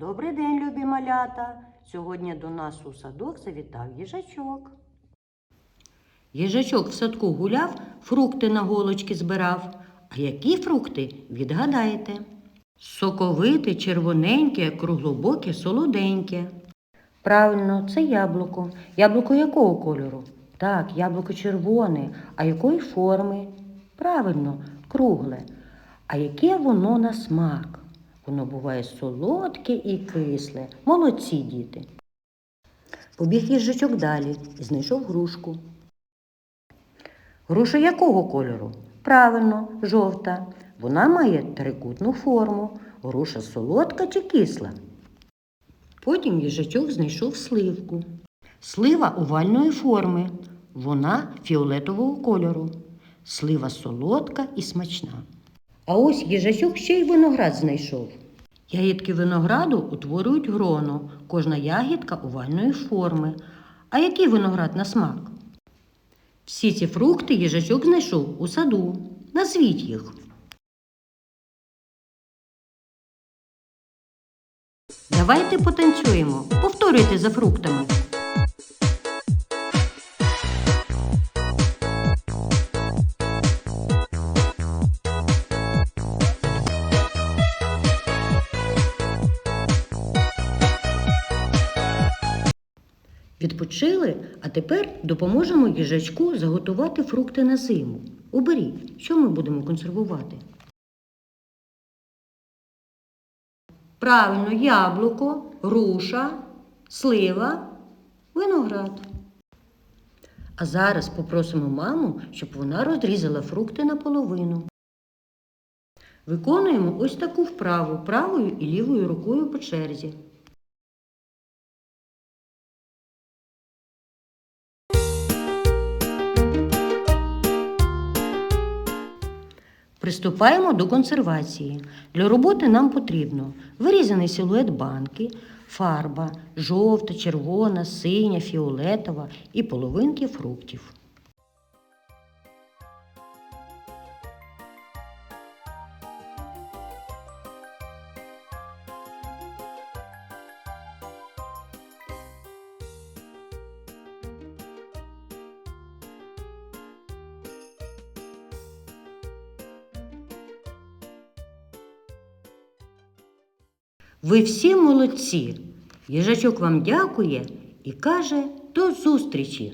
Добрий день, любі малята! Сьогодні до нас у садок завітав їжачок. Їжачок в садку гуляв, фрукти на голочки збирав. А які фрукти відгадаєте? Соковите, червоненьке, круглобоке, солоденьке. Правильно, це яблуко. Яблуко якого кольору? Так, яблуко червоне. А якої форми? Правильно, кругле. А яке воно на смак? Воно буває солодке і кисле. Молодці діти. Побіг їжачок далі і знайшов грушку. Груша якого кольору? Правильно, жовта. Вона має трикутну форму. Груша солодка чи кисла? Потім їжачок знайшов сливку. Слива овальної форми. Вона фіолетового кольору. Слива солодка і смачна. А ось їжачок ще й виноград знайшов. Ягідки винограду утворюють гроно, кожна ягідка овальної форми. А який виноград на смак? Всі ці фрукти їжачок знайшов у саду. Назвіть їх. Давайте потанцюємо. Повторюйте за фруктами. Відпочили, а тепер допоможемо їжачку заготувати фрукти на зиму. Оберіть, що ми будемо консервувати. Правильно, яблуко, груша, слива, виноград. А зараз попросимо маму, щоб вона розрізала фрукти наполовину. Виконуємо ось таку вправу правою і лівою рукою по черзі. Приступаємо до консервації. Для роботи нам потрібно вирізаний силует банки, фарба жовта, червона, синя, фіолетова і половинки фруктів. Ви всі молодці. Їжачок вам дякує і каже до зустрічі.